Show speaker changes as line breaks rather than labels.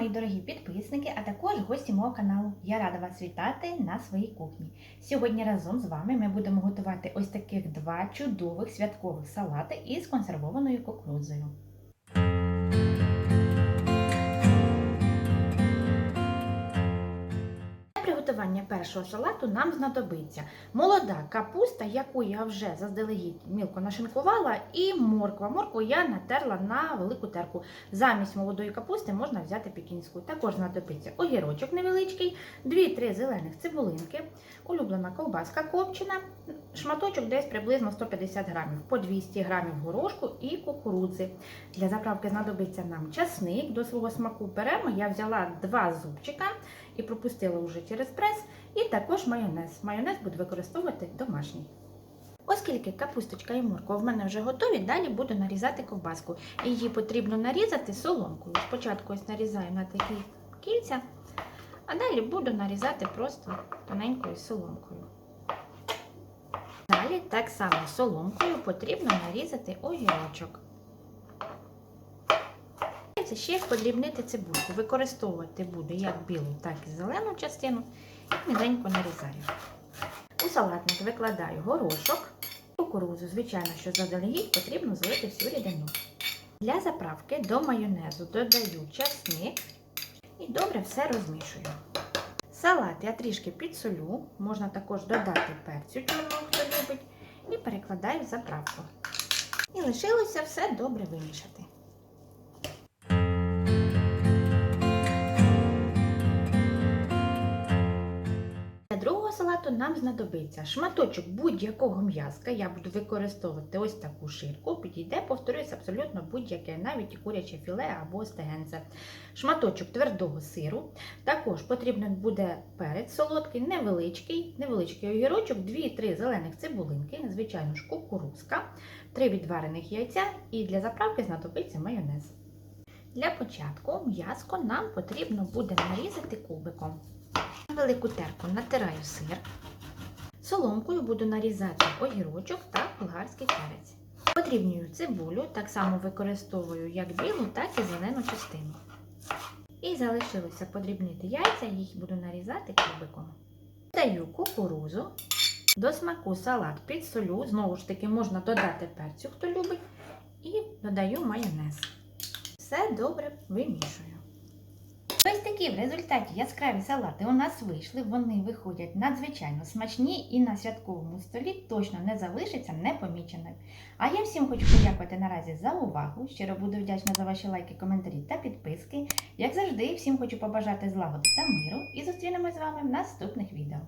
мої дорогі підписники, а також гості мого каналу. Я рада вас вітати на своїй кухні. Сьогодні разом з вами ми будемо готувати ось таких два чудових святкових салати із консервованою кукурудзою. Приготування першого салату нам знадобиться молода капуста, яку я вже заздалегідь мілко нашинкувала, і морква. Моркву я натерла на велику терку. Замість молодої капусти можна взяти пекінську. Також знадобиться огірочок невеличкий, 2-3 зелених цибулинки, улюблена ковбаска копчена, шматочок десь приблизно 150 грамів, по 200 грамів горошку і кукурудзи. Для заправки знадобиться нам часник. До свого смаку беремо. Я взяла два зубчика і пропустила вже через прес. І також майонез. Майонез буду використовувати домашній. Оскільки капусточка і морква в мене вже готові, далі буду нарізати ковбаску. Її потрібно нарізати соломкою. Спочатку ось нарізаю на такі кільця, а далі буду нарізати просто тоненькою соломкою. Далі так само соломкою потрібно нарізати огірочок. Ще подрібнити цибульку. Використовувати буду як білу, так і зелену частину. І міленько нарізаю. У салатник викладаю горошок, кукурудзу, звичайно, що заздалегідь потрібно злити всю рідину. Для заправки до майонезу додаю часник і добре все розмішую. Салат я трішки підсолю, можна також додати перцю чорного, хто любить, і перекладаю заправку. І лишилося все добре вимішати. Салату нам знадобиться шматочок будь-якого м'язка. Я буду використовувати ось таку ширку. Підійде, повторюсь, абсолютно будь-яке, навіть куряче філе або стегенце. Шматочок твердого сиру. Також потрібен буде перець солодкий, невеличкий, невеличкий огірочок, 2-3 зелених цибулинки, звичайно ж кукурузка, 3 відварених яйця і для заправки знадобиться майонез. Для початку м'язко нам потрібно буде нарізати кубиком. Велику терку натираю сир. Соломкою буду нарізати огірочок та болгарський перець. Подрібнюю цибулю, так само використовую як білу, так і зелену частину. І залишилося подрібнити яйця, їх буду нарізати кубиком. Даю кукурузу, до смаку салат підсолю, знову ж таки можна додати перцю, хто любить, і додаю майонез. Все добре вимішую. Ось такі в результаті яскраві салати у нас вийшли. Вони виходять надзвичайно смачні і на святковому столі точно не залишиться непоміченим. А я всім хочу подякувати наразі за увагу. Щиро буду вдячна за ваші лайки, коментарі та підписки. Як завжди, всім хочу побажати злагоди та миру і зустрінемось з вами в наступних відео.